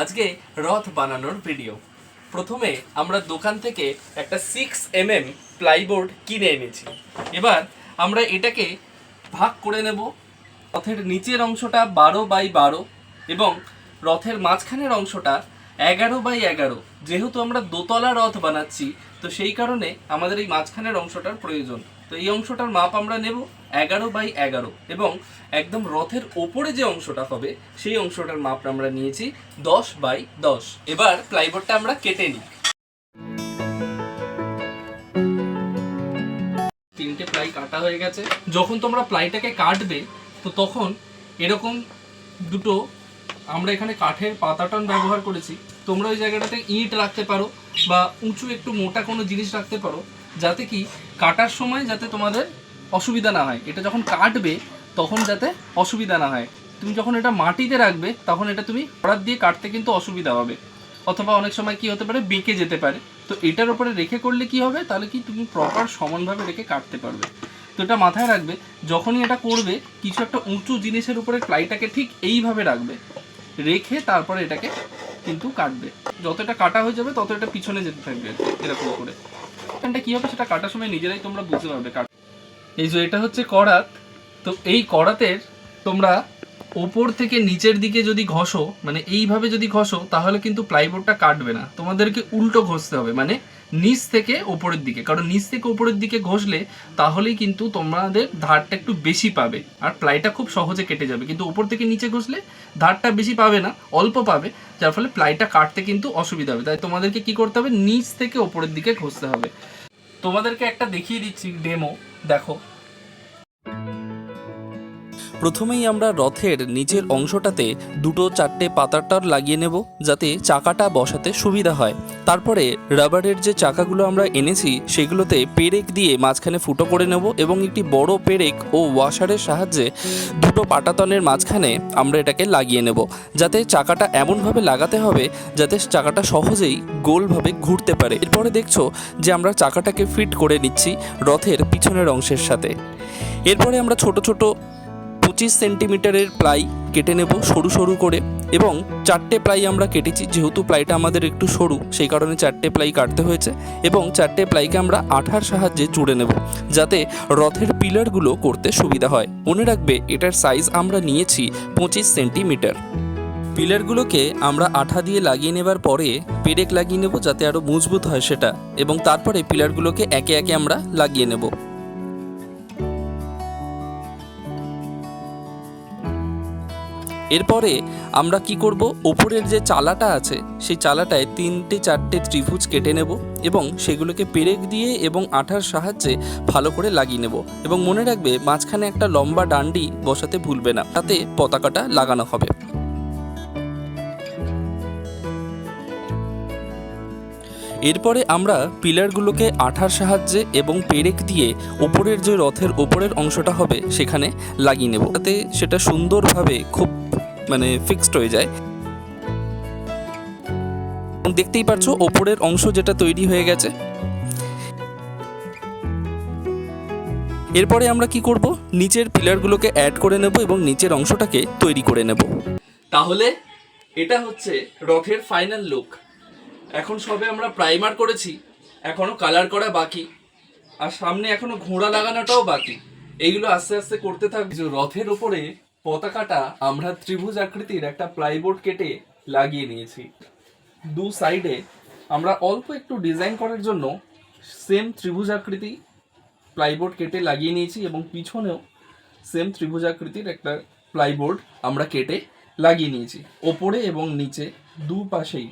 আজকে রথ বানানোর ভিডিও প্রথমে আমরা দোকান থেকে একটা সিক্স এম এম প্লাইবোর্ড কিনে এনেছি। এবার আমরা এটাকে ভাগ করে নেব। রথের নিচের অংশটা বারো বাই বারো এবং রথের মাঝখানের অংশটা এগারো বাই এগারো। যেহেতু আমরা দোতলা রথ বানাচ্ছি, তো সেই কারণে আমাদের এই মাঝখানের অংশটার প্রয়োজন। তো এই অংশটার মাপ আমরা নেব এগারো বাই এগারো। এবং একদম রথের ওপরে যে অংশটা হবে, সেই অংশটার মাপ আমরা নিয়েছি দশ বাই দশ। এবার প্লাইবোর্ডটা আমরা কেটে নিই। তিনটে প্লাই কাটা হয়ে গেছে। যখন তোমরা প্লাইটাকে কাটবে, তো তখন এরকম দুটো আমরা এখানে কাঠের পাতাটন ব্যবহার করেছি। তোমরা ওই জায়গাটাতে ইট রাখতে পারো বা উঁচু একটু মোটা কোনো জিনিস রাখতে পারো। যাতে কি কাটার সময় যাতে তোমাদের অসুবিধা না হয়। এটা যখন কাটবে, তখন যাতে অসুবিধা না হয়। তুমি যখন এটা মাটিতে রাখবে, তখন এটা তুমি করার দিয়ে কাটতে কিন্তু অসুবিধা হবে। অথবা অনেক সময় কি হতে পারে, বেঁকে যেতে পারে। তো এটার উপরে রেখে করলে কি হবে? তাহলে কি তুমি প্রপার সমানভাবে রেখে কাটতে পারবে। তো এটা মাথায় রাখবে, যখনই এটা করবে, কিছু একটা উঁচু জিনিসের উপরে প্লাইটাকে ঠিক এইভাবে রাখবে। রেখে তারপরে এটাকে কিন্তু কাটবে। যত এটা কাটা হয়ে যাবে তত এটা পিছনে যেতে থাকবে এরকম করে। এখানটা কি হবে সেটা কাটার সময় নিজেরাই তোমরা বুঝতে পারবে। এই যে এটা হচ্ছে করাত। তো এই করাতের তোমরা ওপর থেকে নিচের দিকে যদি ঘষো মানে এইভাবে যদি ঘষো, তাহলে কিন্তু প্লাইবোর্ডটা কাটবে না। তোমাদেরকে উল্টো ঘষতে হবে। মানে নিচ থেকে ওপরের দিকে। কারণ নিচ থেকে ওপরের দিকে ঘষলে তাহলেই কিন্তু তোমাদের ধারটা একটু বেশি পাবে। আর প্লাইটা খুব সহজে কেটে যাবে। কিন্তু ওপর থেকে নিচে ঘষলে ধারটা বেশি পাবে না, অল্প পাবে। যার ফলে প্লাইটা কাটতে কিন্তু অসুবিধা হবে। তাই তোমাদেরকে কি করতে হবে? নিচ থেকে ওপরের দিকে ঘষতে হবে। তোমাদেরকে একটা দেখিয়ে দিচ্ছি ডেমো দেখো। প্রথমেই আমরা রথের নিচের অংশটাতে দুটো চারটে পাতাটার লাগিয়ে নেব, যাতে চাকাটা বসাতে সুবিধা হয়। তারপরে রাবারের যে চাকাগুলো আমরা এনেছি, সেগুলোতে পেরেক দিয়ে মাঝখানে ফুটো করে নেব এবং একটি বড় পেরেক ও ওয়াশারের সাহায্যে দুটো পাটাতনের মাঝখানে আমরা এটাকে লাগিয়ে নেব, যাতে চাকাটা এমনভাবে লাগাতে হবে যাতে চাকাটা সহজেই গোলভাবে ঘুরতে পারে। এরপরে দেখছ যে আমরা চাকাটাকে ফিট করে নিচ্ছি রথের পিছনের অংশের সাথে। এরপরে আমরা ছোট ছোট পঁচিশ সেন্টিমিটারের প্লাই কেটে নেব সরু সরু করে এবং চারটে প্লাই আমরা কেটেছি, যেহেতু প্লাইটা আমাদের একটু সরু, সেই কারণে চারটে প্লাই কাটতে হয়েছে এবং চারটে প্লাইকে আমরা আঠার সাহায্যে জুড়ে নেব যাতে রথের পিলারগুলো করতে সুবিধা হয়। মনে রাখবে, এটার সাইজ আমরা নিয়েছি পঁচিশ সেন্টিমিটার। পিলারগুলোকে আমরা আঠা দিয়ে লাগিয়ে নেবার পরে পেরেক লাগিয়ে নেব যাতে আরও মজবুত হয় সেটা এবং তারপরে পিলারগুলোকে একে একে আমরা লাগিয়ে নেব। এরপরে আমরা কি করব? ওপরের যে চালাটা আছে, সেই চালাটায় তিনটে চারটে ত্রিভুজ কেটে নেব এবং সেগুলোকে পেরেক দিয়ে এবং আঠার সাহায্যে ভালো করে লাগিয়ে নেব। এবং মনে রাখবে, মাঝখানে একটা লম্বা ডান্ডি বসাতে ভুলবে না, তাতে পতাকাটা লাগানো হবে। এরপরে আমরা পিলারগুলোকে আঠার সাহায্যে এবং পেরেক দিয়ে ওপরের যে রথের ওপরের অংশটা হবে সেখানে লাগিয়ে নেব। যাতে সেটা সুন্দরভাবে খুব মানে ফিক্সড হয়ে যায়। দেখতেই পাচ্ছ ওপরের অংশ যেটা তৈরি হয়ে গেছে। এরপরে আমরা কি করব? নিচের পিলারগুলোকে অ্যাড করে নেব এবং নিচের অংশটাকে তৈরি করে নেব। তাহলে এটা হচ্ছে রথের ফাইনাল লুক এখন সবে আমরা প্রাইমার করেছি, এখনও কালার করা বাকি। আর সামনে এখনও ঘোড়া লাগানোটাও বাকি। এইগুলো আস্তে আস্তে করতে থাকবে যে রথের উপরে পতাকাটা আমরা ত্রিভুজ আকৃতির একটা প্লাইবোর্ড কেটে লাগিয়ে নিয়েছি। দু সাইডে আমরা অল্প একটু ডিজাইন করার জন্য সেম ত্রিভুজ আকৃতি প্লাইবোর্ড কেটে লাগিয়ে নিয়েছি এবং পিছনেও সেম ত্রিভুজ আকৃতির একটা প্লাইবোর্ড আমরা কেটে লাগিয়ে নিয়েছি। ওপরে এবং নিচে দু পাশেই